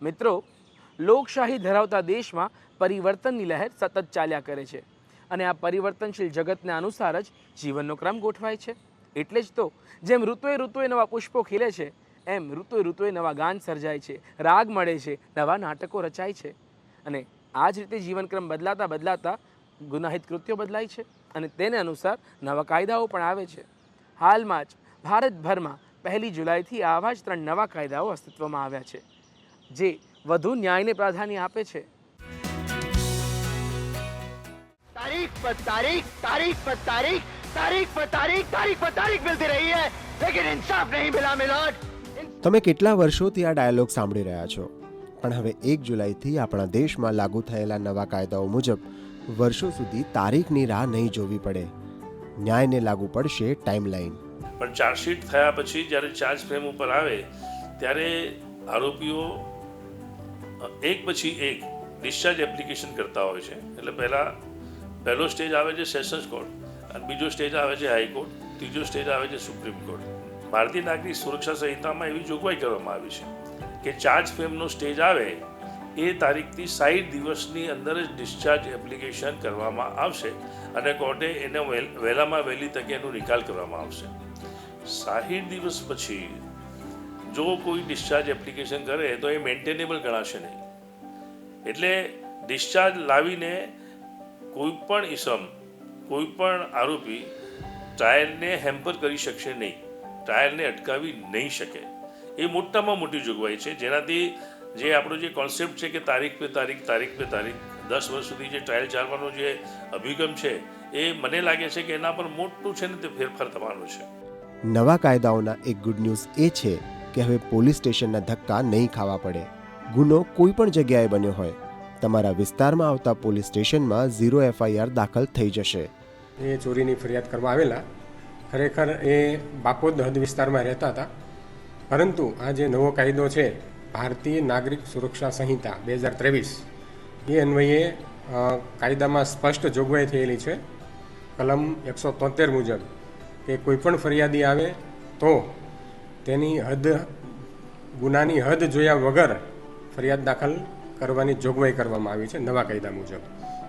મિત્રો, લોકશાહી ધરાવતા દેશમાં પરિવર્તનની લહેર સતત ચાલ્યા કરે છે અને આ પરિવર્તનશીલ જગતને અનુસાર જ જીવનનો ક્રમ ગોઠવાય છે. એટલે જ તો જેમ ઋતુએ ઋતુએ નવા પુષ્પો ખીલે છે, એમ ઋતુએ ઋતુએ નવા ગાન સર્જાય છે, રાગ મળે છે, નવા નાટકો રચાય છે અને આ જ રીતે જીવનક્રમ બદલાતા બદલાતા ગુનાહિત કૃત્યો બદલાય છે અને તેને અનુસાર નવા કાયદાઓ પણ આવે છે. હાલમાં જ ભારતભરમાં પહેલી જુલાઈથી આવા જ ત્રણ નવા કાયદાઓ અસ્તિત્વમાં આવ્યા છે. જે વધુ ન્યાયને પ્રાધાન્ય આપે છે. તારીખ પર તારીખ તારીખ પર તારીખ તારીખ પર તારીખ તારીખ પર તારીખ મિલતી રહી હૈ લેકિન ઇન્સાફ નહીં મિલા મિલોટ તમે કેટલા વર્ષોથી આ ડાયલોગ સાંભળી રહ્યા છો? પણ હવે એક જુલાઈથી આપણા દેશમાં લાગુ થયેલા નવા કાયદાઓ મુજબ વર્ષો સુધી તારીખની રાહ નહીં જોવી પડે. ન્યાયને લાગુ પડશે ટાઈમલાઈન પણ ચાર્જશીટ થયા પછી જ્યારે ચાર્જ ફ્રેમ ઉપર આવે ત્યારે આરોપીઓ એક પછી એક ડિસ્ચાર્જ એપ્લિકેશન કરતા હોય છે. એટલે પહેલાં પહેલો સ્ટેજ આવે છે સેશન્સ કોર્ટ અને બીજો સ્ટેજ આવે છે હાઈકોર્ટ ત્રીજો સ્ટેજ આવે છે સુપ્રીમ કોર્ટ ભારતીય નાગરિક સુરક્ષા સંહિતામાં એવી જોગવાઈ કરવામાં આવી છે કે ચાર્જ ફ્રેમનો સ્ટેજ આવે, એ તારીખથી સાઠ દિવસની અંદર જ ડિસ્ચાર્જ એપ્લિકેશન કરવામાં આવશે અને કોર્ટે એને વહેલ- વહેલામાં વહેલી તકે એનો નિકાલ કરવામાં આવશે. સાહીઠ દિવસ પછી જો કોઈ ડિસ્ચાર્જ એપ્લિકેશન કરે, તો એ મેન્ટેનેબલ ગણાશે નહીં. એટલે ડિસ્ચાર્જ લાવીને કોઈ પણ ઇસમ કોઈ પણ આરોપી ટ્રાયલને હેમ્પર કરી શકશે નહીં. ટ્રાયલને અટકાવી નહીં શકે. એ મોટામાં મોટી જોગવાઈ છે. જેનાથી જે આપણો જે કોન્સેપ્ટ છે કે તારીખ પે તારીખ તારીખ પે તારીખ, દસ વર્ષ સુધી જે ટ્રાયલ ચાલવાનો જે અભિગમ છે, એ મને લાગે છે કે એના પર મોટું છે ને તે ફેરફાર થવાનો છે. નવા કાયદાઓના એક ગુડ ન્યૂઝ એ છે કે હવે પોલીસ સ્ટેશનના ધક્કા નહીં ખાવા પડે. ગુનો કોઈ પણ જગ્યાએ બન્યો હોય, તમારા વિસ્તારમાં આવતા પોલીસ સ્ટેશનમાં ઝીરો એફઆઈઆર દાખલ થઈ જશે. એ ચોરીની ફરિયાદ કરવા આવેલા. ખરેખર એ બાપોદ હદ વિસ્તારમાં રહેતા હતા. પરંતુ આ જે નવો કાયદો છે, ભારતીય નાગરિક સુરક્ષા સંહિતા બે હજાર ત્રેવીસ, એ અન્વયે કાયદામાં સ્પષ્ટ જોગવાઈ થયેલી છે. કલમ એકસો તોતેર મુજબ કે કોઈ પણ ફરિયાદી આવે તો તેની હદ, ગુનાની હદ જોયા વગર ફરિયાદ દાખલ કરવાની જોગવાઈ કરવામાં આવી છે નવા કાયદા મુજબ.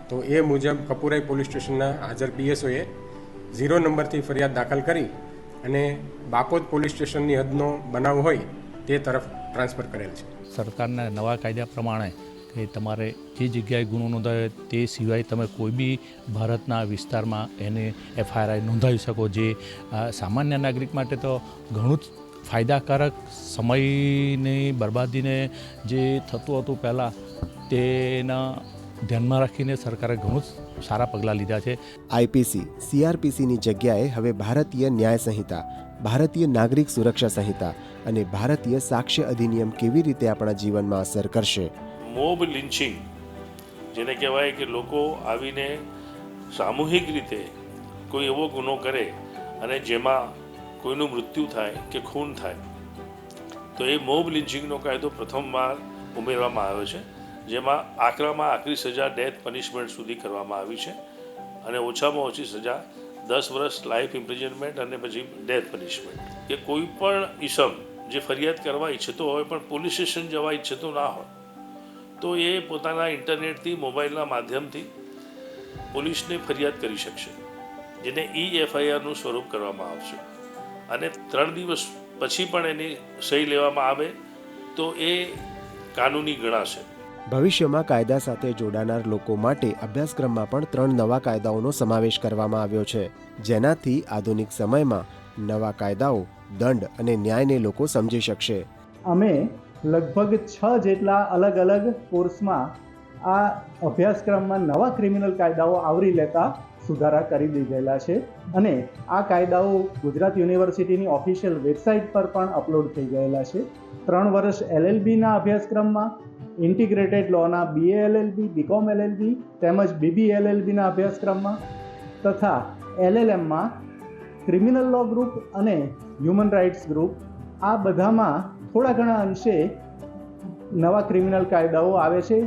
તો એ મુજબ કપુરાઈ પોલીસ સ્ટેશનના હાજર પીએસઓએ ઝીરો નંબરથી ફરિયાદ દાખલ કરી અને બાકોદ પોલીસ સ્ટેશનની હદનો બનાવ હોય તે તરફ ટ્રાન્સફર કરેલ છે. સરકારના નવા કાયદા પ્રમાણે કે તમારે જે જગ્યાએ ગુનો નોંધાયો તે સિવાય તમે કોઈ બી ભારતના વિસ્તારમાં એને એફઆઈઆર નોંધાવી શકો. જે સામાન્ય નાગરિક માટે તો ઘણું જ ફાયદાકારક સમયની બરબાદીને જે થતું હતું પહેલાં તેના ધ્યાનમાં રાખીને સરકારે ઘણું જ સારા પગલાં લીધા છે. આઈપીસી સીઆરપીસીની જગ્યાએ હવે ભારતીય ન્યાય સંહિતા ભારતીય નાગરિક સુરક્ષા સંહિતા અને ભારતીય સાક્ષ્ય અધિનિયમ કેવી રીતે આપણા જીવનમાં અસર કરશે? મોબ લિન્ચિંગ જેને કહેવાય કે લોકો આવીને સામૂહિક રીતે કોઈ એવો ગુનો કરે અને જેમાં કોઈનું મૃત્યુ થાય કે ખૂન થાય, તો એ મોબ લિન્ચિંગનો કાયદો પ્રથમવાર ઉમેરવામાં આવ્યો છે, જેમાં આકરામાં આકરી સજા, ડેથ, પનિશમેન્ટ સુધી કરવામાં આવી છે અને ઓછામાં ઓછી સજા દસ વર્ષ લાઈફ ઇમ્પ્રિઝનમેન્ટ અને પછી ડેથ પનિશમેન્ટ. કે કોઈ પણ ઈસમ જે ફરિયાદ કરવા ઈચ્છતો હોય પણ પોલીસ સ્ટેશન જવા ઈચ્છતો ના હોય, તો એ પોતાના ઇન્ટરનેટથી, મોબાઈલના માધ્યમથી પોલીસને ફરિયાદ કરી શકશે, જેને ઈ એફઆઈઆરનું સ્વરૂપ કરવામાં આવશે. અને ત્રણ દિવસ પછી પણ એની સહી લેવામાં આવે તો એ કાનૂની ગણાશે ભવિષ્યમાં કાયદા સાથે જોડાનાર લોકો માટે અભ્યાસક્રમમાં પણ ત્રણ નવા કાયદાઓનો સમાવેશ કરવામાં આવ્યો છે જેનાથી આધુનિક સમયમાં નવા કાયદાઓ દંડ અને ન્યાયને લોકો સમજી શકશે. અમે લગભગ છ જેટલા અલગ અલગ કોર્સમાં આ અભ્યાસક્રમમાં નવા ક્રિમિનલ કાયદાઓ આવરી લેતા સુધારા કરી દીધેલા છે અને આ કાયદાઓ ગુજરાત યુનિવર્સિટીની ઓફિશિયલ વેબસાઇટ પર પણ અપલોડ થઈ ગયેલા છે. ત્રણ વર્ષ એલએલબીના અભ્યાસક્રમમાં ઇન્ટિગ્રેટેડ લોના બીએ એલએલબી બીકોમ એલએલબી તેમજ બીબી એલએલબીના અભ્યાસક્રમમાં તથા એલએલએમમાં ક્રિમિનલ લો ગ્રુપ અને હ્યુમન રાઇટ્સ ગ્રુપ. આ બધામાં થોડા ઘણા અંશે નવા ક્રિમિનલ કાયદાઓ આવે છે.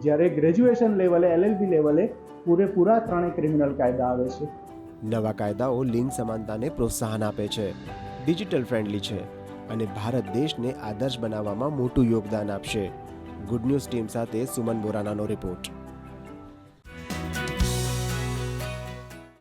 જ્યારે ગ્રેજ્યુએશન લેવલે એલએલબી લેવલે પૂરેપૂરા ત્રણેય ક્રિમિનલ કાયદા આવે છે. નવા કાયદાઓ લિંગ સમાનતાને પ્રોત્સાહન આપે છે ડિજિટલ ફ્રેન્ડલી છે અને ભારત દેશને આદર્શ બનાવવામાં મોટું યોગદાન આપશે. ગુડ ન્યૂઝ ટીમ સાથે સુમન બોરાનાનો રિપોર્ટ